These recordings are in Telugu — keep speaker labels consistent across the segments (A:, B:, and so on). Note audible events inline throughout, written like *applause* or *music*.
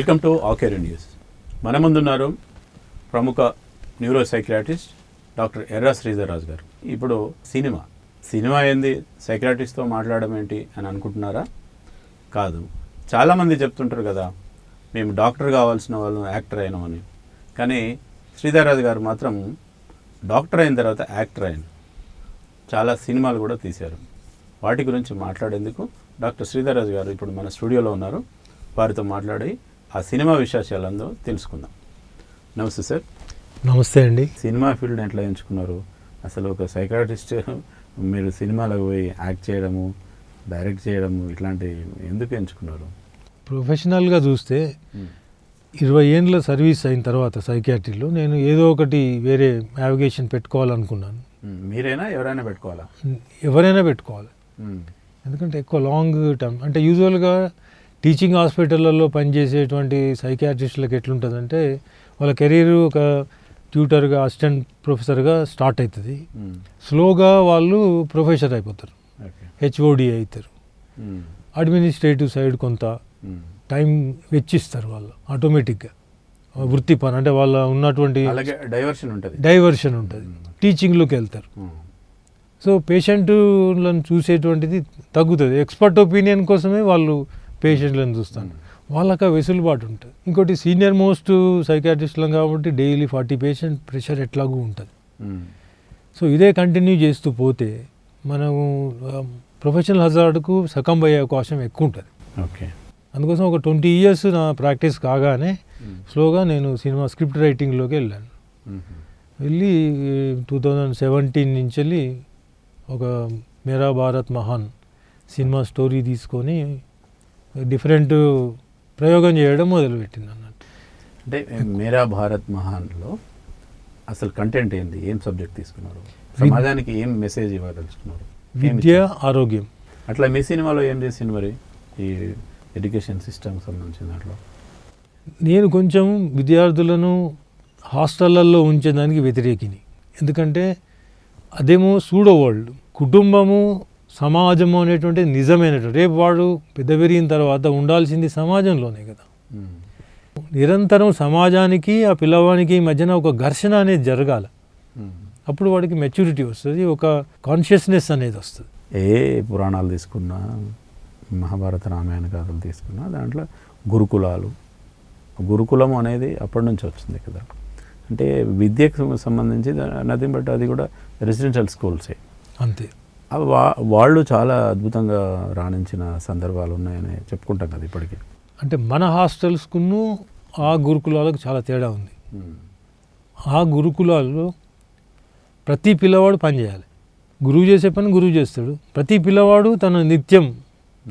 A: Welcome to ఆకేర్ news. మన ముందున్నారు ప్రముఖ neuro psychiatrist doctor Erra Sridhar Raju గారు. ఇప్పుడు సినిమా. సినిమా ఏంది? సైక్రాటిస్ట్తో మాట్లాడడం ఏంటి అని అనుకుంటున్నారా? కాదు. చాలామంది చెప్తుంటారు కదా మేము డాక్టర్ కావాల్సిన వాళ్ళం యాక్టర్ అయినామని కానీ శ్రీధర్రాజు గారు మాత్రం డాక్టర్ అయిన తర్వాత యాక్టర్ అయిన చాలా సినిమాలు కూడా తీశారు. వాటి గురించి మాట్లాడేందుకు డాక్టర్ శ్రీధర్రాజు గారు ఇప్పుడు మన స్టూడియోలో ఉన్నారు. వారితో మాట్లాడి ఆ సినిమా విశేషాలందో తెలుసుకుందాం. నమస్తే సార్.
B: నమస్తే అండి.
A: సినిమా ఫీల్డ్ ఎట్లా ఎంచుకున్నారు? అసలు ఒక సైకాట్రిస్ట్ *laughs* మీరు సినిమాలకు పోయి యాక్ట్ చేయడము డైరెక్ట్ చేయడము ఇట్లాంటి ఎందుకు ఎంచుకున్నారు?
B: ప్రొఫెషనల్గా చూస్తే ఇరవై ఏండ్ల సర్వీస్ అయిన తర్వాత సైకియాట్రీలో నేను ఏదో ఒకటి వేరే నావిగేషన్ పెట్టుకోవాలనుకున్నాను.
A: మీరైనా ఎవరైనా పెట్టుకోవాలా?
B: ఎవరైనా పెట్టుకోవాలి. ఎందుకంటే ఎక్కువ లాంగ్ టర్మ్ అంటే యూజువల్గా టీచింగ్ హాస్పిటళ్ళల్లో పనిచేసేటువంటి సైకియాట్రిస్టులకు ఎట్లుంటుందంటే వాళ్ళ కెరీర్ ఒక ట్యూటర్గా అసిస్టెంట్ ప్రొఫెసర్గా స్టార్ట్ అవుతుంది. స్లోగా వాళ్ళు ప్రొఫెసర్ అయిపోతారు. హెచ్ఓడి అవుతారు. అడ్మినిస్ట్రేటివ్ సైడ్ కొంత. టైం వెచ్చిస్తారు వాళ్ళు ఆటోమేటిక్గా. వృత్తి పని అంటే వాళ్ళ ఉన్నటువంటి
A: అలాగే డైవర్షన్ ఉంటుంది.
B: డైవర్షన్ ఉంటుంది. టీచింగ్లోకి వెళ్తారు. సో పేషెంట్లను చూసేటువంటిది తగ్గుతుంది. ఎక్స్పర్ట్ ఒపీనియన్ కోసమే వాళ్ళు పేషెంట్లను చూస్తాను. వాళ్ళకి వెసులుబాటు ఉంటుంది. ఇంకోటి సీనియర్ మోస్ట్ సైకాట్రిస్టులం కాబట్టి డైలీ ఫార్టీ పేషెంట్ ప్రెషర్ ఎట్లాగూ ఉంటుంది. సో ఇదే కంటిన్యూ చేస్తూ పోతే మనము ప్రొఫెషనల్ హజార్డ్కు సకంబ్ అయ్యే అవకాశం ఎక్కువ ఉంటుంది.
A: ఓకే.
B: అందుకోసం ఒక ట్వంటీ ఇయర్స్ నా ప్రాక్టీస్ కాగానే స్లోగా నేను సినిమా స్క్రిప్ట్ రైటింగ్లోకి వెళ్ళాను. వెళ్ళి టూ థౌజండ్ సెవెంటీన్ నుంచి వెళ్ళి ఒక మేరా భారత్ మహాన్ సినిమా స్టోరీ తీసుకొని డిఫరెంట్ ప్రయోగం చేయడం మొదలుపెట్టింది అన్నట్టు.
A: అంటే మేరా భారత్ మహాన్లో అసలు కంటెంట్ ఏంది? ఏం సబ్జెక్ట్ తీసుకున్నారు? సమాజానికి ఏం మెసేజ్ ఇవ్వదలుచుకున్నారు?
B: విద్య? ఆరోగ్యం.
A: అట్లా మీ సినిమాలో ఏం చేసింది మరి? ఈ ఎడ్యుకేషన్ సిస్టమ్ సంబంధించిన దాంట్లో?
B: నేను కొంచెం విద్యార్థులను హాస్టళ్ళలో ఉంచేదానికి వ్యతిరేకిని. ఎందుకంటే అదేమో సూడో వరల్డ్. కుటుంబము సమాజము అనేటువంటి నిజమైనటువంటి రేపు వాడు పెద్ద పెరిగిన తర్వాత ఉండాల్సింది సమాజంలోనే కదా. నిరంతరం సమాజానికి ఆ పిల్లవానికి మధ్యన ఒక ఘర్షణ అనేది జరగాలి. అప్పుడు వాడికి మెచ్యూరిటీ వస్తుంది ఒక కాన్షియస్నెస్ అనేది వస్తుంది
A: ఏ పురాణాలు తీసుకున్నా మహాభారత రామాయణ కథలు తీసుకున్నా దాంట్లో గురుకులాలు గురుకులం అనేది అప్పటి నుంచి వచ్చింది కదా అంటే విద్యకు సంబంధించి నథింగ్ బట్ అది కూడా రెసిడెన్షియల్ స్కూల్సే
B: అంతే
A: అవి వా- వాళ్ళు చాలా అద్భుతంగా రాణించిన సందర్భాలు ఉన్నాయని చెప్పుకుంటాం కదా ఇప్పటికీ.
B: అంటే మన హాస్టల్స్కును ఆ గురుకులాలకు చాలా తేడా ఉంది. ఆ గురుకులాల్లో ప్రతి పిల్లవాడు పని చేయాలి. గురువు చేసే పని గురువు చేస్తాడు. ప్రతి పిల్లవాడు తన నిత్యం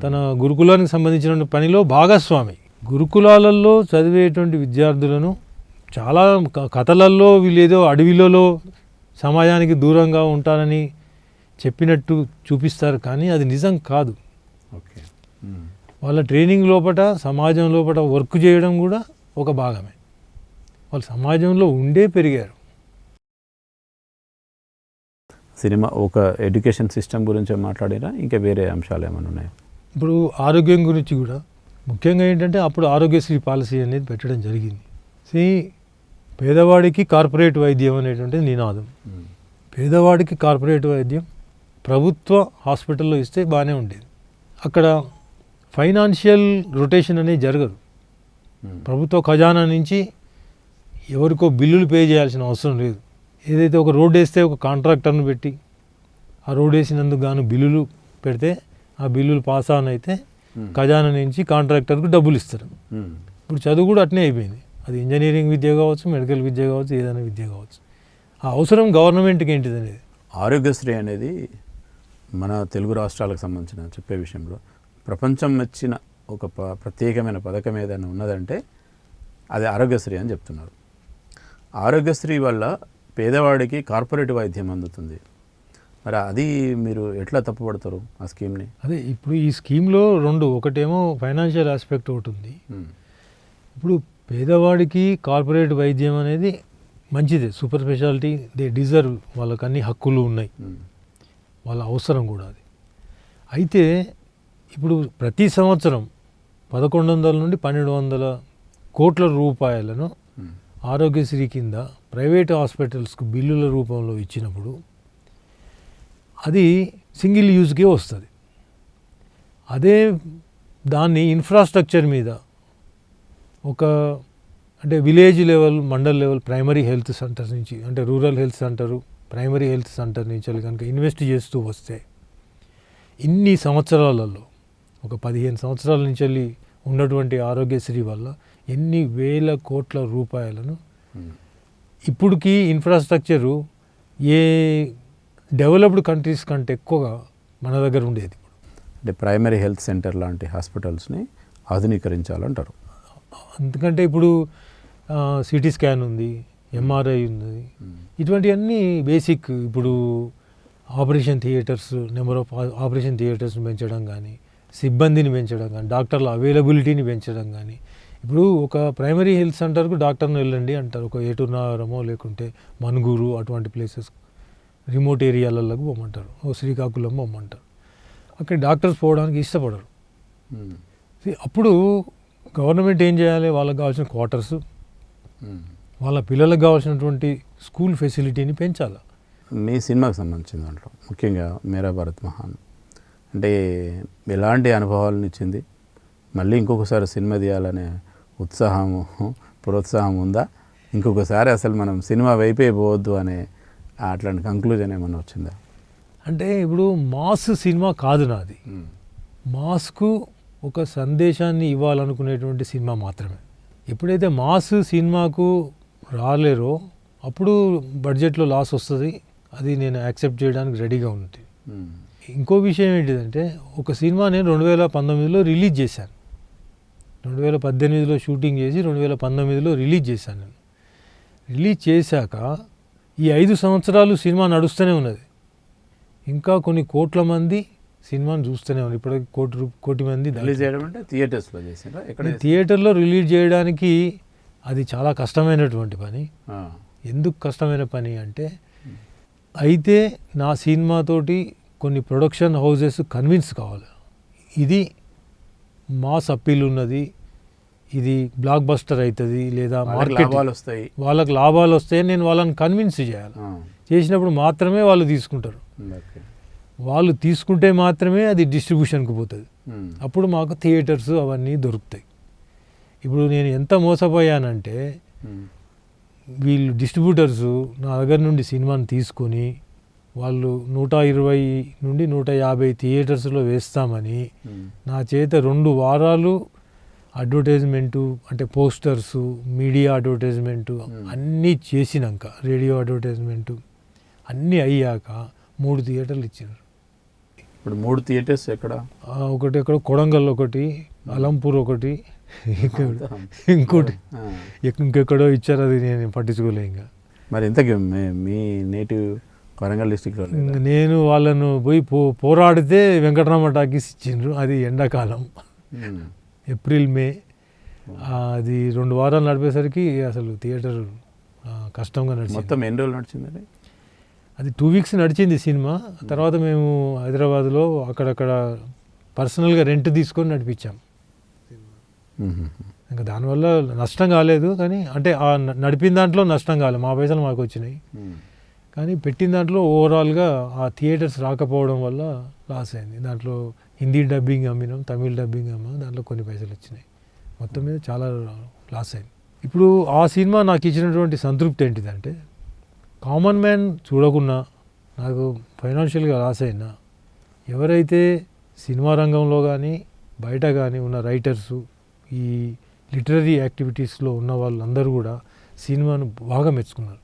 B: తన గురుకులానికి సంబంధించిన పనిలో భాగస్వామి. గురుకులాలలో చదివేటువంటి విద్యార్థులను చాలా కథలల్లో వీళ్ళేదో అడవిలలో సమాజానికి దూరంగా ఉంటారని చెప్పినట్టు చూపిస్తారు కానీ అది నిజం కాదు.
A: ఓకే. మ్మ్.
B: వాళ్ళ ట్రైనింగ్ లోపట సమాజం లోపట వర్క్ చేయడం కూడా ఒక భాగమే. వాళ్ళు సమాజంలో ఉండే పెరిగారు.
A: సినిమా ఒక ఎడ్యుకేషన్ సిస్టమ్ గురించి మాట్లాడినా ఇంకా వేరే అంశాలు ఏమైనా ఉన్నాయా?
B: ఇప్పుడు ఆరోగ్యం గురించి కూడా. ముఖ్యంగా ఏంటంటే అప్పుడు ఆరోగ్యశ్రీ పాలసీ అనేది పెట్టడం జరిగింది. సి పేదవాడికి కార్పొరేట్ వైద్యం అనేటువంటిది నినాదం.
A: మ్మ్.
B: పేదవాడికి కార్పొరేట్ వైద్యం ప్రభుత్వ హాస్పిటల్లో ఇస్తే బాగానే ఉండేది. అక్కడ ఫైనాన్షియల్ రొటేషన్ అనేది జరగదు.
A: మ్మ్.
B: ప్రభుత్వ ఖజానా నుంచి ఎవరికో బిల్లులు పే చేయాల్సిన అవసరం లేదు. ఏదైతే ఒక రోడ్ వేస్తే ఒక కాంట్రాక్టర్ను పెట్టి ఆ రోడ్ వేసినందుకు గాను బిల్లులు పెడితే ఆ బిల్లులు పాస్ ఆన్ అయితే
A: మ్మ్.
B: ఖజానా నుంచి కాంట్రాక్టర్కు డబ్బులు ఇస్తారు.
A: మ్మ్.
B: ఇప్పుడు చదువు కూడా అట్నే అయిపోయింది. అది ఇంజనీరింగ్ విద్య కావచ్చు మెడికల్ విద్య కావచ్చు ఏదైనా విద్య కావచ్చు. ఆ అవసరం గవర్నమెంట్కి ఏంటిది అనేది
A: ఆరోగ్యశ్రీ అనేది మన తెలుగు రాష్ట్రాలకు సంబంధించిన చెప్పే విషయంలో ప్రపంచం మెచ్చిన ఒక ప ప్రత్యేకమైన పథకం ఏదైనా ఉన్నదంటే అది ఆరోగ్యశ్రీ అని చెప్తున్నారు. ఆరోగ్యశ్రీ వల్ల పేదవాడికి కార్పొరేట్ వైద్యం అందుతుంది. మరి అది మీరు ఎట్లా తప్పుపడతారు ఆ స్కీమ్ని?
B: అదే ఇప్పుడు ఈ స్కీమ్లో రెండు ఒకటేమో ఫైనాన్షియల్ ఆస్పెక్ట్ ఒకటి ఉంది. ఇప్పుడు పేదవాడికి కార్పొరేట్ వైద్యం అనేది మంచిదే సూపర్ స్పెషాలిటీ దే డిజర్వ్ వాళ్ళకి అన్ని హక్కులు ఉన్నాయి. వాళ్ళ అవసరం కూడా అది అయితే ఇప్పుడు ప్రతి సంవత్సరం పదకొండు వందల నుండి పన్నెండు వందల కోట్ల రూపాయలను. ఆరోగ్యశ్రీ కింద ప్రైవేట్ హాస్పిటల్స్కు బిల్లుల రూపంలో ఇచ్చినప్పుడు అది సింగిల్ యూజ్కే వస్తుంది అదే దాన్ని ఇన్ఫ్రాస్ట్రక్చర్ మీద ఒక అంటే village level mandal level primary health centre నుంచి అంటే rural health centre primary health centre నుంచి వెళ్ళి కనుక ఇన్వెస్ట్ చేస్తూ వస్తే ఇన్ని సంవత్సరాలలో ఒక పదిహేను సంవత్సరాల నుంచి వెళ్ళి ఉన్నటువంటి ఆరోగ్యశ్రీ వల్ల ఎన్ని వేల కోట్ల రూపాయలను. ఇప్పటికీ ఇన్ఫ్రాస్ట్రక్చరు ఏ డెవలప్డ్ కంట్రీస్ కంటే ఎక్కువగా మన దగ్గర ఉండేది
A: అంటే ప్రైమరీ హెల్త్ సెంటర్ లాంటి హాస్పిటల్స్ని ఆధునీకరించాలంటారు
B: ఎందుకంటే ఇప్పుడు సిటీ స్కాన్ ఉంది ఎంఆర్ఐ ఉంది.
A: ఉమ్.
B: ఇటువంటివన్నీ బేసిక్ ఇప్పుడు operation theatres number of operation థియేటర్స్ని పెంచడం కానీ సిబ్బందిని పెంచడం కానీ డాక్టర్ల అవైలబిలిటీని పెంచడం కానీ ఇప్పుడు ఒక ప్రైమరీ హెల్త్ సెంటర్కు డాక్టర్ని వెళ్ళండి అంటారు. ఒక ఏటున్నారమో లేకుంటే మనుగూరు అటువంటి ప్లేసెస్ రిమోట్ ఏరియాలకు పొమ్మంటారు ఓ శ్రీకాకుళం పొమ్మంటారు అక్కడ డాక్టర్స్ పోవడానికి ఇష్టపడరు. అప్పుడు గవర్నమెంట్ ఏం చేయాలి? వాళ్ళకి కావాల్సిన క్వార్టర్స్. వాళ్ళ పిల్లలకు కావాల్సినటువంటి స్కూల్ ఫెసిలిటీని పెంచాలి.
A: మీ సినిమాకి సంబంధించిన దాంట్లో ముఖ్యంగా మేరా భారత్ మహాన్. అంటే ఎలాంటి అనుభవాలను ఇచ్చింది? మళ్ళీ ఇంకొకసారి సినిమా తీయాలనే ఉత్సాహము ప్రోత్సాహం ఉందా? ఇంకొకసారి అసలు మనం సినిమా వైపే పోవద్దు అనే అట్లాంటి కంక్లూజన్ ఏమైనా వచ్చిందా?
B: అంటే ఇప్పుడు మాస్ సినిమా కాదు నాది. మాస్కు ఒక సందేశాన్ని ఇవ్వాలనుకునేటువంటి సినిమా మాత్రమే. ఎప్పుడైతే మాస్ సినిమాకు రాలేరో అప్పుడు బడ్జెట్లో లాస్ వస్తుంది అది నేను యాక్సెప్ట్ చేయడానికి రెడీగా ఉంది. ఇంకో విషయం ఏంటిదంటే ఒక సినిమా నేను రెండు వేల పంతొమ్మిదిలో రిలీజ్ చేశాను. రెండు వేల పద్దెనిమిదిలో షూటింగ్ చేసి రెండు వేల పంతొమ్మిదిలో రిలీజ్ చేశాను నేను. రిలీజ్ చేశాక ఈ ఐదు సంవత్సరాలు సినిమా నడుస్తూనే ఉన్నది. ఇంకా కొన్ని కోట్ల మంది సినిమాని చూస్తూనే ఉన్నారు. ఇప్పటికి కోటి రూ- కోటి మంది
A: రిలీజ్ చేయడం అంటే థియేటర్స్లో
B: ఈ థియేటర్లో రిలీజ్ చేయడానికి అది చాలా కష్టమైనటువంటి పని. ఎందుకు కష్టమైన పని అంటే అయితే నా సినిమాతోటి కొన్ని ప్రొడక్షన్ హౌసెస్ కన్విన్స్ కావాలి. ఇది మాస్ అప్పీల్ ఉన్నది ఇది బ్లాక్ బస్టర్ అవుతుంది లేదా మార్కెట్
A: లాభాలు వస్తాయి.
B: వాళ్ళకి లాభాలు వస్తాయని నేను వాళ్ళని కన్విన్స్ చేయాలి. చేసినప్పుడు మాత్రమే వాళ్ళు తీసుకుంటారు. వాళ్ళు తీసుకుంటే మాత్రమే అది డిస్ట్రిబ్యూషన్కి పోతుంది. అప్పుడు మాకు థియేటర్స్ అవన్నీ దొరుకుతాయి. ఇప్పుడు నేను ఎంత మోసపోయానంటే. వీళ్ళు డిస్ట్రిబ్యూటర్స్ నా దగ్గర నుండి సినిమాని తీసుకొని వాళ్ళు నూట ఇరవై నుండి నూట యాభై థియేటర్స్లో వేస్తామని. నా చేత రెండు వారాలు అడ్వర్టైజ్మెంటు అంటే పోస్టర్స్ మీడియా అడ్వర్టైజ్మెంటు. అన్నీ చేసినాక రేడియో అడ్వర్టైజ్మెంటు అన్నీ అయ్యాక మూడు థియేటర్లు ఇచ్చారు
A: ఇప్పుడు మూడు థియేటర్స్ ఎక్కడ
B: ఒకటి ఎక్కడ కొడంగల్ ఒకటి అలంపూర్ ఒకటి ఇంకోటి. ఇంకెక్కడో ఇచ్చారు అది నేను పట్టించుకోలే ఇంకా.
A: మరి ఇంతకీ మీ- నేటివ్ వరంగల్ డిస్టిక్లో
B: నేను వాళ్ళను పోయి పో పోరాడితే వెంకటరామ టాకీస్ ఇచ్చిండ్రు. అది ఎండాకాలం. April May. అది రెండు వారాలు నడిపేసరికి అసలు థియేటర్ కష్టంగా నడిచింది.
A: మొత్తం ఎన్ని రోజులు నడిచిందండి
B: అది టూ వీక్స్ నడిచింది సినిమా. తర్వాత మేము హైదరాబాద్లో అక్కడక్కడ పర్సనల్గా రెంట్ తీసుకొని నడిపించాం. ఇంకా దానివల్ల నష్టం కాలేదు కానీ అంటే ఆ నడిపిన దాంట్లో నష్టం కాలేదు మా పైసలు మాకు వచ్చినాయి. కానీ పెట్టిన దాంట్లో ఓవరాల్గా ఆ థియేటర్స్ రాకపోవడం వల్ల లాస్ అయింది. దాంట్లో హిందీ డబ్బింగ్ అమ్మినాం తమిళ్ డబ్బింగ్ అమ్మాం దాంట్లో కొన్ని పైసలు వచ్చినాయి. మొత్తం మీద చాలా లాస్ అయింది. ఇప్పుడు ఆ సినిమా నాకు ఇచ్చినటువంటి సంతృప్తి ఏంటిదంటే కామన్ మ్యాన్ చూడకున్నా నాకు ఫైనాన్షియల్గా లాస్ అయినా ఎవరైతే సినిమా రంగంలో కానీ బయట కానీ ఉన్న రైటర్సు ఈ లిటరరీ యాక్టివిటీస్లో ఉన్న వాళ్ళందరూ కూడా సినిమాను బాగా మెచ్చుకున్నారు.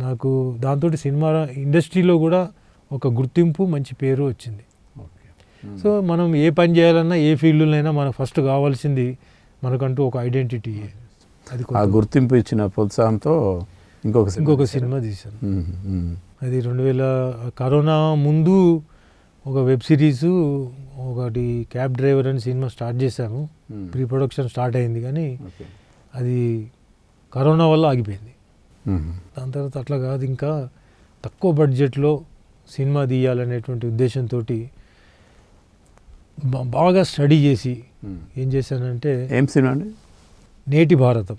B: నాకు దాంతో సినిమా ఇండస్ట్రీలో కూడా ఒక గుర్తింపు మంచి పేరు వచ్చింది.
A: ఓకే.
B: సో మనం ఏ పని చేయాలన్నా ఏ ఫీల్డ్లోనైనా మనకు ఫస్ట్ కావాల్సింది మనకంటూ ఒక ఐడెంటిటీ. అది.
A: ఆ గుర్తింపు ఇచ్చిన ప్రోత్సాహంతో ఇంకొక
B: ఇంకొక? సినిమా తీశాను. అది రెండు వేల కరోనా ముందు ఒక వెబ్ సిరీస్ ఒకటి క్యాబ్ డ్రైవర్ అని సినిమా స్టార్ట్ చేశాము.
A: మ్మ్.
B: ప్రీ ప్రొడక్షన్ స్టార్ట్ అయింది కానీ అది కరోనా వల్ల ఆగిపోయింది.
A: మ్మ్.
B: దాని తర్వాత అట్లా కాదు ఇంకా తక్కువ బడ్జెట్లో సినిమా తీయాలనేటువంటి ఉద్దేశంతో బాగా స్టడీ చేసి
A: మ్మ్.
B: ఏం చేశానంటే
A: ఏం సినిమా అండి?
B: నేటి భారతం.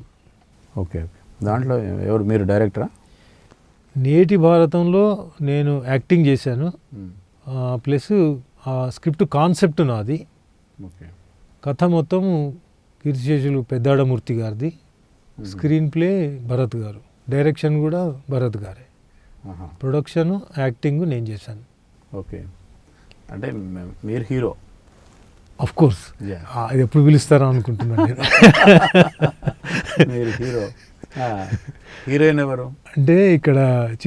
A: Okay okay. దాంట్లో ఎవరు మీరు డైరెక్టరా?
B: నేటి భారతంలో నేను యాక్టింగ్ చేశాను. ప్లస్ ఆ స్క్రిప్ట్ కాన్సెప్ట్ నాది.
A: ఓకే.
B: కథ మొత్తం కీర్తిశేషులు పెద్దాడమూర్తి గారిది. స్క్రీన్ ప్లే భరత్ గారు. డైరెక్షన్ కూడా భరత్ గారే. ప్రొడక్షన్ యాక్టింగ్ నేను చేశాను.
A: ఓకే. అంటే మీరు హీరో.
B: Of course. అది ఎప్పుడు పిలుస్తారా అనుకుంటున్నాను నేను. *laughs*
A: మీరు హీరో. హీరోయిన్ ఎవరు?
B: అంటే ఇక్కడ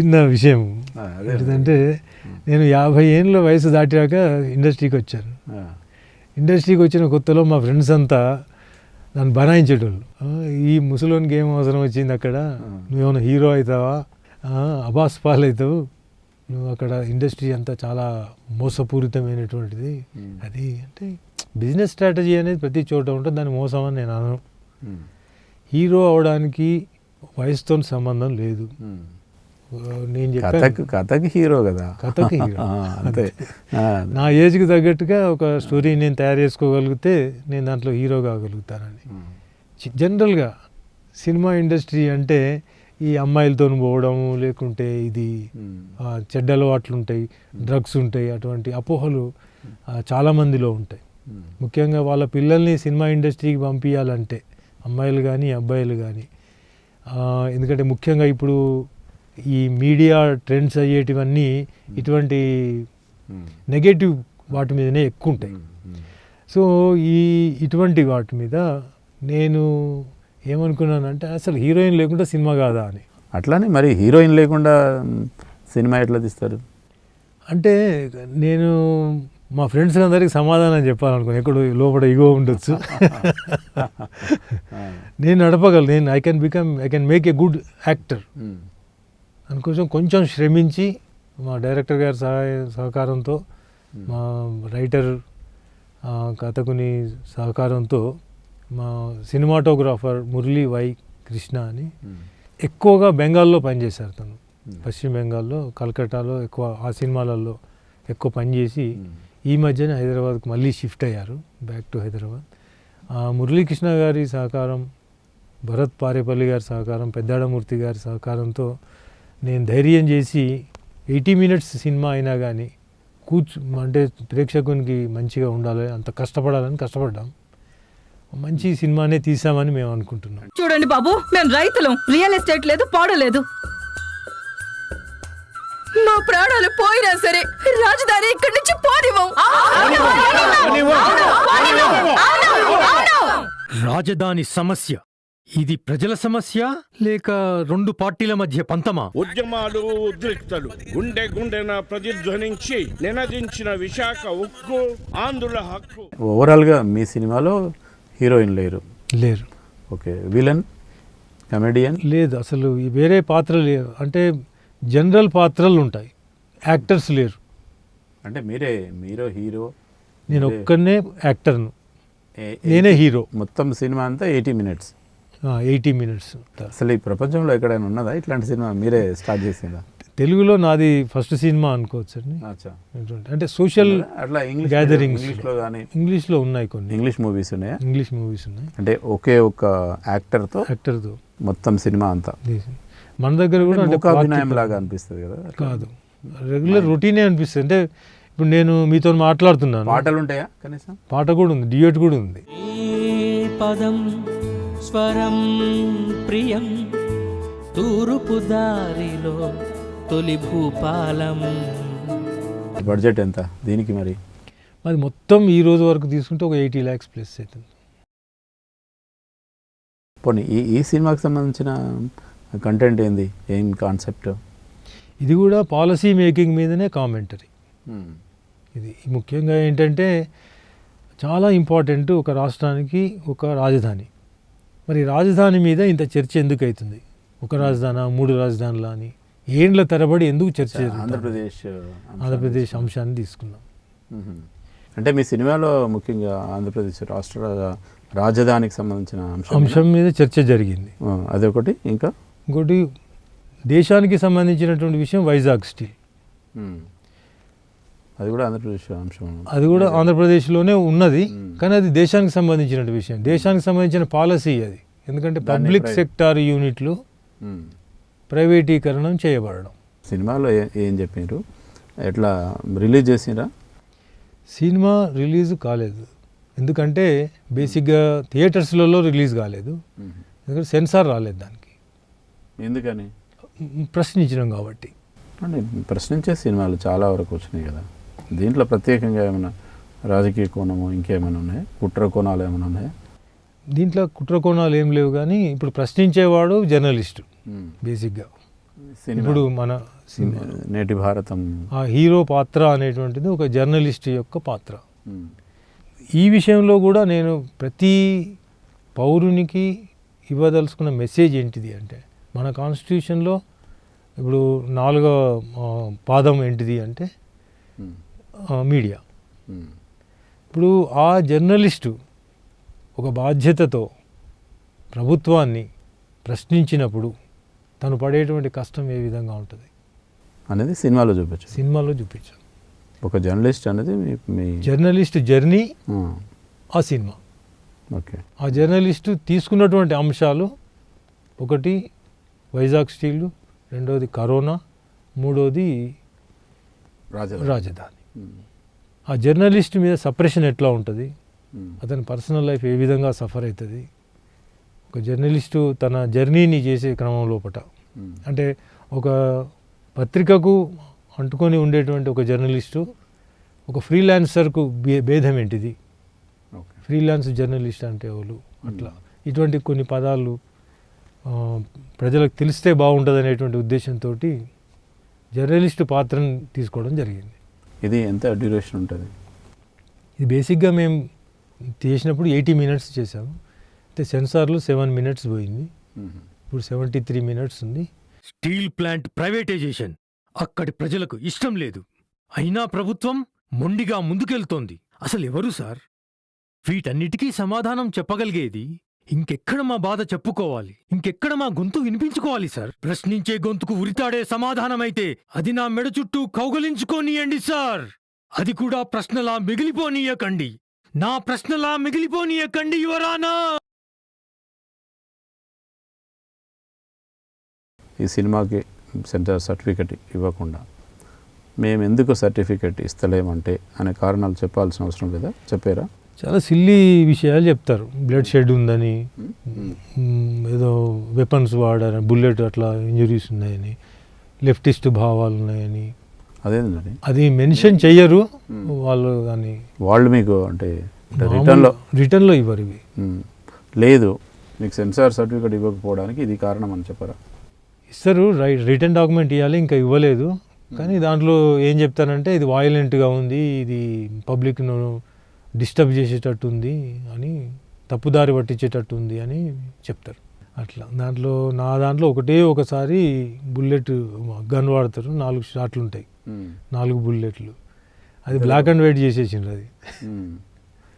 B: చిన్న విషయం. ఏంటంటే నేను యాభై ఏళ్ళ వయసు దాటాక ఇండస్ట్రీకి వచ్చాను. ఇండస్ట్రీకి వచ్చిన కొత్తలో మా ఫ్రెండ్స్ అంతా నన్ను బనాయించేటోళ్ళు. ఈ ముసలోనికి ఏం అవసరం వచ్చింది అక్కడ? నువ్వేమైనా హీరో అవుతావా? అబాస్ పాల్ అవుతావు నువ్వు అక్కడ ఇండస్ట్రీ అంతా చాలా మోసపూరితమైనటువంటిది. అది అంటే బిజినెస్ స్ట్రాటజీ అనేది ప్రతి చోట ఉంటుంది. దాని మోసం అని నేను అనను. హీరో అవడానికి వయసుతో సంబంధం లేదు. నేను
A: కథకు కథకి హీరో కదా.
B: కథకి.
A: ఆ, అంతే.
B: నా ఏజ్కి తగ్గట్టుగా ఒక స్టోరీ నేను తయారు చేసుకోగలిగితే నేను దాంట్లో హీరో కాగలుగుతానని. జనరల్గా సినిమా ఇండస్ట్రీ అంటే ఈ అమ్మాయిలతో పోవడం లేకుంటే ఇది చెడ్డ అలవాట్లు ఉంటాయి డ్రగ్స్ ఉంటాయి అటువంటి అపోహలు ఆ, చాలా మందిలో ఉంటాయి. ముఖ్యంగా వాళ్ళ పిల్లల్ని సినిమా ఇండస్ట్రీకి పంపించాలంటే అమ్మాయిలు కానీ అబ్బాయిలు కానీ ఎందుకంటే ముఖ్యంగా ఇప్పుడు ఈ మీడియా ట్రెండ్స్ అయ్యేటివన్నీ ఇటువంటి నెగటివ్ వాటి మీదనే ఎక్కువ ఉంటాయి. సో ఈ ఇటువంటి వాటి మీద నేను ఏమనుకున్నానంటే అసలు హీరోయిన్ లేకుండా సినిమా కాదా అని.
A: అట్లానే మరి హీరోయిన్ లేకుండా సినిమా ఎట్లా తీస్తారు?
B: అంటే నేను మా ఫ్రెండ్స్ అందరికి సమాధానం చెప్పాలనుకున్నాను ఎక్కడ లోపల ఇగో ఉండొచ్చు. *laughs* నేను నడపగలను. నేను I can become I can make a good actor అందుకోసం కొంచెం శ్రమించి మా డైరెక్టర్ గారి సహాయ సహకారంతో మా రైటర్ కథకుని సహకారంతో మా సినిమాటోగ్రాఫర్ మురళీ వై కృష్ణ అని ఎక్కువగా బెంగాల్లో పనిచేశారు తను. పశ్చిమ బెంగాల్లో కలకట్టాలో ఎక్కువ ఆ సినిమాలలో ఎక్కువ పనిచేసి ఈ మధ్యన హైదరాబాద్కు మళ్ళీ షిఫ్ట్ అయ్యారు బ్యాక్ టు హైదరాబాద్. ఆ, మురళీకృష్ణ గారి సహకారం భరత్ పారేపల్లి గారి సహకారం పెద్దాడమూర్తి గారి సహకారంతో నేను ధైర్యం చేసి ఎయిటీ మినిట్స్ సినిమా అయినా కానీ కూర్చు అంటే ప్రేక్షకునికి మంచిగా ఉండాలి అంత కష్టపడాలని కష్టపడ్డాం. మంచి సినిమానే తీసామని మేము అనుకుంటున్నాం.
C: చూడండి బాబు మేము రైతులం. రియల్ ఎస్టేట్ లేదు పాడలేదు మా ప్రాణాలు పోయినా సరే రాజధాని ఇక్కడి నుంచి పోనివ్వం
D: రాజధాని సమస్య. ఇది ప్రజల సమస్య లేక రెండు పార్టీల మధ్య పంతమా?
E: ఉద్యమాలు ఉద్రిక్తలు. గుండె గుండెన ప్రతిధ్వనించి నినదించిన విశాఖ ఉక్కు ఆంధ్రుల హక్కు.
A: ఓవరాల్గా మీ సినిమాలో హీరోయిన్ లేరు.
B: లేరు.
A: Okay villain comedian?
B: లేదు అసలు ఈ వేరే పాత్రలు లేవు. అంటే జనరల్ పాత్రలు ఉంటాయి. యాక్టర్స్ లేరు.
A: అంటే మీరే మీరో హీరో?
B: నేను ఒక్కనే యాక్టర్ను.
A: ఏ-
B: నేనే హీరో.
A: మొత్తం సినిమా అంతా ఎయిటీ మినిట్స్.
B: ఎయిటీ మినిట్స్
A: అసలు ఈ ప్రపంచంలో ఎక్కడైనా ఉన్నదా? ఇట్లాంటి సినిమా మీరే స్టార్ట్ చేసిందా?
B: తెలుగులో నాది ఫస్ట్ సినిమా అనుకోవచ్చు అండి
A: అచ్చా
B: అంటే సోషల్
A: అట్లా ఇంగ్లీష్
B: Gatherings.
A: ఇంగ్లీష్లో కానీ
B: ఇంగ్లీష్లో ఉన్నాయి కొన్ని.
A: ఇంగ్లీష్ మూవీస్ ఉన్నాయా?
B: ఇంగ్లీష్ మూవీస్ ఉన్నాయి.
A: అంటే ఒకే ఒక యాక్టర్తో
B: యాక్టర్తో.
A: మొత్తం సినిమా అంతా.
B: మన దగ్గర కూడా అంటే
A: లాగా అనిపిస్తుంది కదా.
B: కాదు. రెగ్యులర్ రొటీనే అనిపిస్తుంది. అంటే ఇప్పుడు నేను మీతో మాట్లాడుతున్నాను.
A: పాటలు ఉంటాయా కనీసం?
B: పాట కూడా ఉంది. డియోట్ కూడా ఉంది.
F: ఈ పదం స్వరం ప్రియం. తూరుపు దారిలో తొలి భూపాలం.
A: బడ్జెట్ ఎంత? దీనికి మరి?
B: అది మొత్తం ఈ రోజు వరకు తీసుకుంటే ఒక ఎయిటీ ల్యాక్స్ ప్లస్ అవుతుంది.
A: పోనీ ఈ ఈ సినిమాకి సంబంధించిన కంటెంట్ ఏంది? ఏం కాన్సెప్ట్
B: ఇది కూడా పాలసీ మేకింగ్ మీదనే కామెంటరీ ఇది ముఖ్యంగా ఏంటంటే చాలా ఇంపార్టెంట్ ఒక రాష్ట్రానికి ఒక రాజధాని. మరి రాజధాని మీద ఇంత చర్చ ఎందుకు అవుతుంది ఒక రాజధాని మూడు రాజధానుల అని ఏండ్ల తరబడి ఎందుకు చర్చ?
A: ఆంధ్రప్రదేశ్
B: ఆంధ్రప్రదేశ్. అంశాన్ని తీసుకున్నాం.
A: అంటే మీ సినిమాలో ముఖ్యంగా ఆంధ్రప్రదేశ్ రాష్ట్ర రాజ- రాజధానికి సంబంధించిన అంశం
B: అంశం మీద చర్చ జరిగింది
A: అదొకటి ఇంకా
B: ఇంకోటి దేశానికి సంబంధించినటువంటి విషయం వైజాగ్ స్టీల్.
A: అది కూడా ఆంధ్రప్రదేశ్ అంశం
B: అది కూడా ఆంధ్రప్రదేశ్లోనే ఉన్నది. కానీ అది దేశానికి సంబంధించిన విషయం. దేశానికి సంబంధించిన పాలసీ అది. ఎందుకంటే పబ్లిక్ సెక్టార్ యూనిట్లు. ప్రైవేటీకరణం చేయబడడం.
A: సినిమాలో ఏ- చెప్పారు ఎట్లా రిలీజ్ చేసిరా?
B: సినిమా రిలీజ్ కాలేదు. ఎందుకంటే బేసిక్గా థియేటర్స్లలో రిలీజ్ కాలేదు. ఎందుకంటే సెన్సార్ రాలేదు దానికి.
A: ఎందుకని?
B: ప్రశ్నించడం కాబట్టి.
A: ప్రశ్నించే సినిమాలు చాలా వరకు వచ్చినాయి కదా. దీంట్లో ప్రత్యేకంగా ఏమైనా రాజకీయ కోణము ఇంకేమైనా ఉన్నాయా? కుట్ర కోణాలు ఏమైనా ఉన్నాయా?
B: దీంట్లో కుట్ర కోణాలు ఏం లేవు కానీ ఇప్పుడు ప్రశ్నించేవాడు జర్నలిస్టు
A: ఉమ్.
B: బేసిక్గా. ఇప్పుడు మన సినిమా.
A: నేటి భారతం.
B: ఆ హీరో పాత్ర అనేటువంటిది ఒక జర్నలిస్ట్ యొక్క పాత్ర.
A: ఉమ్.
B: ఈ విషయంలో కూడా నేను ప్రతి పౌరునికి ఇవ్వదలుచుకున్న మెసేజ్ ఏంటిది అంటే మన కాన్స్టిట్యూషన్లో ఇప్పుడు నాలుగో పాదం ఏంటిది అంటే. ఆ, మీడియా. ఇప్పుడు ఆ జర్నలిస్టు ఒక బాధ్యతతో ప్రభుత్వాన్ని ప్రశ్నించినప్పుడు తను పడేటువంటి కష్టం ఏ విధంగా ఉంటుంది?
A: అనేది సినిమాలో చూపించు
B: సినిమాలో చూపించాను
A: ఒక జర్నలిస్ట్ అనేది మీ
B: జర్నలిస్ట్ జర్నీ
A: ఆ,
B: సినిమా.
A: ఓకే.
B: ఆ జర్నలిస్టు తీసుకున్నటువంటి అంశాలు ఒకటి వైజాగ్ స్టీలు రెండోది కరోనా మూడోది
A: రాజా
B: రాజధాని. ఆ జర్నలిస్ట్ మీద సప్రెషన్ ఎట్లా ఉంటుంది? అతని పర్సనల్ లైఫ్ ఏ విధంగా సఫర్ అవుతుంది ఒక జర్నలిస్టు తన జర్నీని చేసే క్రమం లోపట. అంటే ఒక పత్రికకు అంటుకొని ఉండేటువంటి ఒక జర్నలిస్టు ఒక ఫ్రీలాన్సర్కు భే- భేదం ఏంటిది? ఫ్రీలాన్స్ జర్నలిస్ట్ అంటే ఎవరు? అట్లా. ఇటువంటి కొన్ని పదాలు ప్రజలకు తెలిస్తే బాగుంటుంది అనేటువంటి ఉద్దేశంతో జర్నలిస్టు పాత్రను తీసుకోవడం జరిగింది.
A: ఇది ఎంత డ్యూరేషన్ ఉంటుంది?
B: ఇది బేసిక్గా మేము చేసినప్పుడు ఎయిటీ మినిట్స్ చేసాము అయితే సెన్సార్లో సెవెన్ మినిట్స్ పోయింది. ఇప్పుడు సెవెంటీ త్రీ మినిట్స్ ఉంది.
D: Steel plant privatisation. అక్కడి ప్రజలకు ఇష్టం లేదు. అయినా ప్రభుత్వం మొండిగా ముందుకెళ్తోంది. అసలు ఎవరు సార్? వీటన్నిటికీ సమాధానం చెప్పగలిగేది ఇంకెక్కడ మా బాధ చెప్పుకోవాలి? ఇంకెక్కడ మా గొంతు వినిపించుకోవాలి సార్? ప్రశ్నించే గొంతుకు ఉరితాడే సమాధానమైతే అది నా మెడ చుట్టూ కౌగలించుకోనియండి సార్! అది కూడా ప్రశ్నలా మిగిలిపోనీయకండి. నా ప్రశ్నలా మిగిలిపోనీయకండి యువరానా!
A: ఈ సినిమాకి సెంటర్ సర్టిఫికెట్ ఇవ్వకుండా మేము ఎందుకు సర్టిఫికెట్ ఇస్తలేమంటే అనే కారణాలు చెప్పాల్సిన అవసరం లేదా? చెప్పారా?
B: చాలా సిల్లీ విషయాలు చెప్తారు. బ్లడ్ షెడ్ ఉందని ఏదో వెపన్స్ వాడారని బుల్లెట్ అట్లా ఇంజరీస్ ఉన్నాయని లెఫ్టిస్ట్ భావాలు ఉన్నాయని.
A: అదేంటండి?
B: అది మెన్షన్ చెయ్యరు వాళ్ళు దాన్ని.
A: వాళ్ళు మీకు అంటే రిటర్న్లో
B: రిటర్న్లో ఇవ్వరు ఇవి.
A: లేదు మీకు సెన్సార్ సర్టిఫికెట్ ఇవ్వకపోవడానికి ఇది కారణం అని చెప్పారా?
B: ఇస్తారు రైట్ రిటర్న్ డాక్యుమెంట్ ఇవ్వాలి ఇంకా ఇవ్వలేదు. కానీ దాంట్లో ఏం చెప్తారంటే ఇది వాయిలెంట్గా ఉంది ఇది పబ్లిక్ను డిస్టర్బ్ చేసేటట్టు ఉంది అని తప్పుదారి పట్టించేటట్టు ఉంది అని చెప్తారు. అట్లా దాంట్లో నా దాంట్లో ఒకటే ఒకసారి బుల్లెట్ గన్ వాడతారు. నాలుగు షాట్లు ఉంటాయి. నాలుగు బుల్లెట్లు. అది బ్లాక్ అండ్ వైట్ చేసేసిండ్రు అది.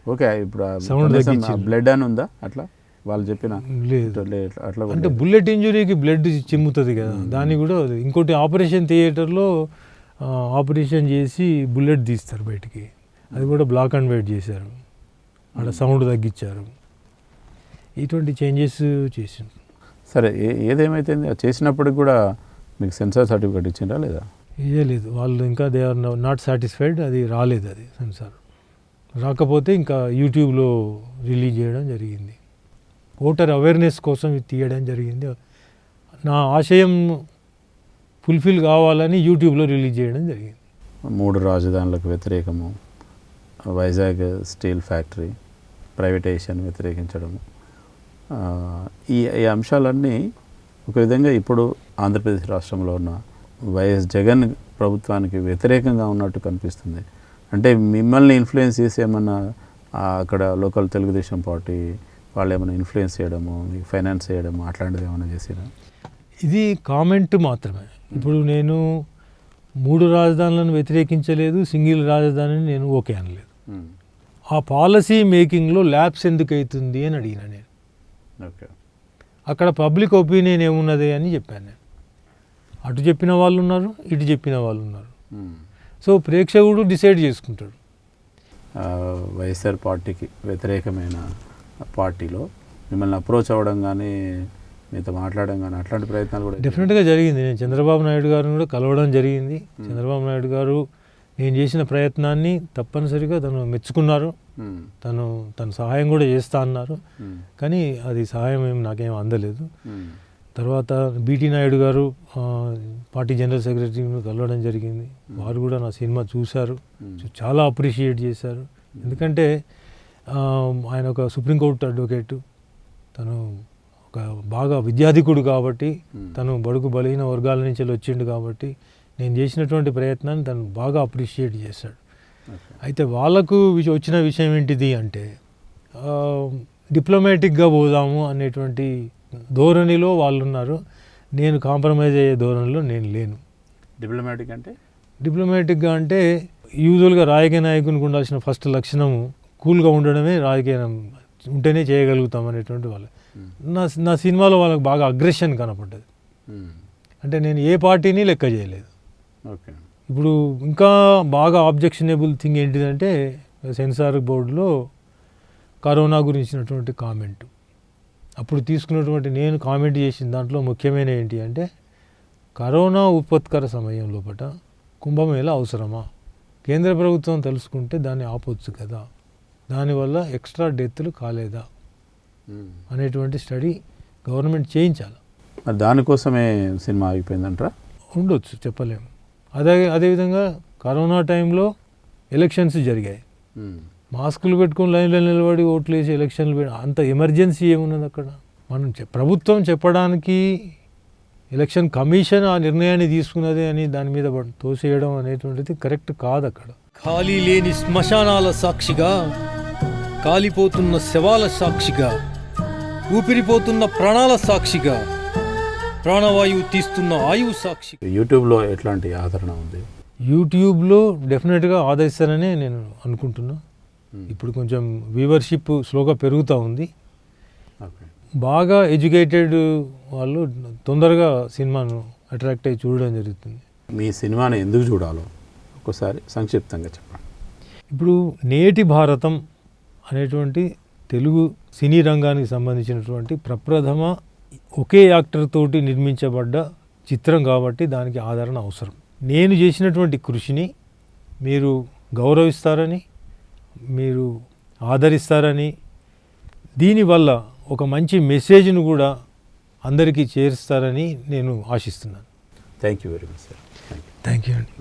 A: ఓకే ఇప్పుడు *laughs*
B: తగ్గించిండ్రు.
A: బ్లడ్ అని ఉందా అట్లా? వాళ్ళు చెప్పిన
B: లేదు.
A: అట్లా
B: అంటే బుల్లెట్ ఇంజురీకి బ్లడ్ చిమ్ముతుంది కదా దాన్ని కూడా ఇంకోటి ఆపరేషన్ థియేటర్లో ఆపరేషన్ చేసి బుల్లెట్ తీస్తారు బయటికి. అది కూడా బ్లాక్ అండ్ వైట్ చేశారు. అక్కడ సౌండ్ తగ్గించారు. ఇటువంటి చేంజెస్ చేసిండ్రు.
A: సరే ఏ- ఏదేమైతే చేసినప్పటికి కూడా మీకు సెన్సార్ సర్టిఫికెట్ ఇచ్చిండ్రా లేదా?
B: ఇదే లేదు. వాళ్ళు ఇంకా దే ఆర్ నాట్ సాటిస్ఫైడ్ అది రాలేదు అది సెన్సార్ రాకపోతే ఇంకా యూట్యూబ్లో రిలీజ్ చేయడం జరిగింది. ఓటర్ అవేర్నెస్ కోసం ఇది తీయడం జరిగింది. నా ఆశయం ఫుల్ఫిల్ కావాలని యూట్యూబ్లో రిలీజ్ చేయడం జరిగింది.
A: మూడు రాజధానులకు వ్యతిరేకము. వైజాగ్ స్టీల్ ఫ్యాక్టరీ ప్రైవేటైజేషన్ వ్యతిరేకించడము. ఈ ఈ అంశాలన్నీ ఒక విధంగా ఇప్పుడు ఆంధ్రప్రదేశ్ రాష్ట్రంలో ఉన్న వైఎస్ జగన్ ప్రభుత్వానికి వ్యతిరేకంగా ఉన్నట్టు కనిపిస్తుంది. అంటే మిమ్మల్ని ఇన్ఫ్లుయెన్స్ చేసి ఏమన్నా అక్కడ లోకల్ తెలుగుదేశం పార్టీ వాళ్ళు ఏమైనా ఇన్ఫ్లుయెన్స్ చేయడము మీకు ఫైనాన్స్ చేయడము అట్లాంటిది ఏమైనా చేసినా
B: ఇది కామెంట్ మాత్రమే. ఇప్పుడు నేను మూడు రాజధానులను వ్యతిరేకించలేదు సింగిల్ రాజధానిని నేను ఓకే అనలేదు. ఆ పాలసీ మేకింగ్లో ల్యాబ్స్ ఎందుకు అవుతుంది అని అడిగిన నేను.
A: ఓకే.
B: అక్కడ పబ్లిక్ ఒపీనియన్ ఏమున్నది అని చెప్పాను నేను. అటు చెప్పిన వాళ్ళు ఉన్నారు ఇటు చెప్పిన వాళ్ళు ఉన్నారు. సో ప్రేక్షకుడు డిసైడ్ చేసుకుంటాడు.
A: వైఎస్ఆర్ పార్టీకి వ్యతిరేకమైన పార్టీలో మిమ్మల్ని అప్రోచ్ అవ్వడం కానీ మీతో మాట్లాడడం కానీ అట్లాంటి ప్రయత్నాలు కూడా
B: డెఫినెట్గా జరిగింది. నేను చంద్రబాబు నాయుడు గారిని కూడా కలవడం జరిగింది. చంద్రబాబు నాయుడు గారు నేను చేసిన ప్రయత్నాన్ని తప్పనిసరిగా తను మెచ్చుకున్నారు. తను తన సహాయం కూడా చేస్తా అన్నారు. కానీ అది సహాయం ఏం నాకేం అందలేదు. తర్వాత బీటీ నాయుడు గారు పార్టీ జనరల్ సెక్రటరీని కలవడం జరిగింది. వారు కూడా నా సినిమా చూశారు. చాలా అప్రిషియేట్ చేశారు. ఎందుకంటే ఆయన ఒక సుప్రీంకోర్టు అడ్వకేటు. తను ఒక బాగా విద్యాధికుడు కాబట్టి. తను బడుగు బలహీన వర్గాల నుంచి వచ్చిండు కాబట్టి నేను చేసినటువంటి ప్రయత్నాన్ని తను బాగా అప్రిషియేట్ చేశాడు. అయితే వాళ్ళకు వచ్చిన విషయం ఏంటిది అంటే డిప్లొమాటిక్గా పోదాము అనేటువంటి ధోరణిలో వాళ్ళు ఉన్నారు నేను కాంప్రమైజ్ అయ్యే ధోరణిలో నేను లేను.
A: డిప్లొమాటిక్ అంటే?
B: డిప్లొమాటిక్గా అంటే యూజువల్గా రాజకీయ నాయకునికి ఉండాల్సిన ఫస్ట్ లక్షణము కూల్గా ఉండడమే రాజకీయ ఉంటేనే చేయగలుగుతాం అనేటువంటి వాళ్ళు. నా నా సినిమాలో వాళ్ళకి బాగా అగ్రెషన్ కనపడ్డది. అంటే నేను ఏ పార్టీని లెక్క చేయలేదు. ఇప్పుడు ఇంకా బాగా ఆబ్జెక్షనబుల్ థింగ్ ఏంటిదంటే సెన్సార్ బోర్డులో కరోనా గురించినటువంటి కామెంట్. అప్పుడు తీసుకున్నటువంటి నేను కామెంట్ చేసిన దాంట్లో ముఖ్యమైన ఏంటి అంటే కరోనా ఉపత్కర సమయం లోపల కుంభమేళ అవసరమా? కేంద్ర ప్రభుత్వం తెలుసుకుంటే దాన్ని ఆపొచ్చు కదా. దానివల్ల ఎక్స్ట్రా డెత్లు కాలేదా. అనేటువంటి స్టడీ గవర్నమెంట్ చేయించాలి.
A: దానికోసమే సినిమా ఆగిపోయిందంటారా?
B: ఉండొచ్చు చెప్పలేము. అదే అదేవిధంగా కరోనా టైంలో ఎలక్షన్స్ జరిగాయి. మాస్కులు పెట్టుకొని లైన్లో నిలబడి ఓట్లు వేసి ఎలక్షన్లు పెట్టి అంత ఎమర్జెన్సీ ఏమున్నది అక్కడ? మనం చె- ప్రభుత్వం చెప్పడానికి ఎలక్షన్ కమిషన్ ఆ నిర్ణయాన్ని తీసుకున్నది అని దాని మీద తోసేయడం అనేటువంటిది కరెక్ట్ కాదు అక్కడ
D: ఖాళీ లేని శ్మశానాల సాక్షిగా కాలిపోతున్న శవాల సాక్షిగా ఊపిరిపోతున్న ప్రాణాల సాక్షిగా ప్రాణవాయువు తీస్తున్న ఆయువు సాక్షి.
A: యూట్యూబ్లో ఎట్లాంటి ఆదరణ ఉంది?
B: యూట్యూబ్లో డెఫినెట్గా ఆదరిస్తారనే నేను అనుకుంటున్నా.
A: ఉమ్,
B: ఇప్పుడు కొంచెం వ్యూవర్షిప్ స్లోగా పెరుగుతూ ఉంది.
A: ఓకే.
B: బాగా ఎడ్యుకేటెడ్ వాళ్ళు తొందరగా సినిమాను అట్రాక్ట్ అయ్యి చూడడం జరుగుతుంది.
A: మీ సినిమాని ఎందుకు చూడాలో ఒకసారి సంక్షిప్తంగా చెప్పండి.
B: ఇప్పుడు నేటి భారతం అనేటువంటి తెలుగు సినీ రంగానికి సంబంధించినటువంటి ప్రప్రథమ ఒకే యాక్టర్ తోటి నిర్మించబడ్డ చిత్రం కాబట్టి దానికి ఆదరణ అవసరం. నేను చేసినటువంటి కృషిని మీరు గౌరవిస్తారని మీరు ఆదరిస్తారని దీనివల్ల ఒక మంచి మెసేజ్ను కూడా అందరికీ చేరుస్తారని నేను ఆశిస్తున్నాను.
A: Thank you very much sir
B: thank you అండి.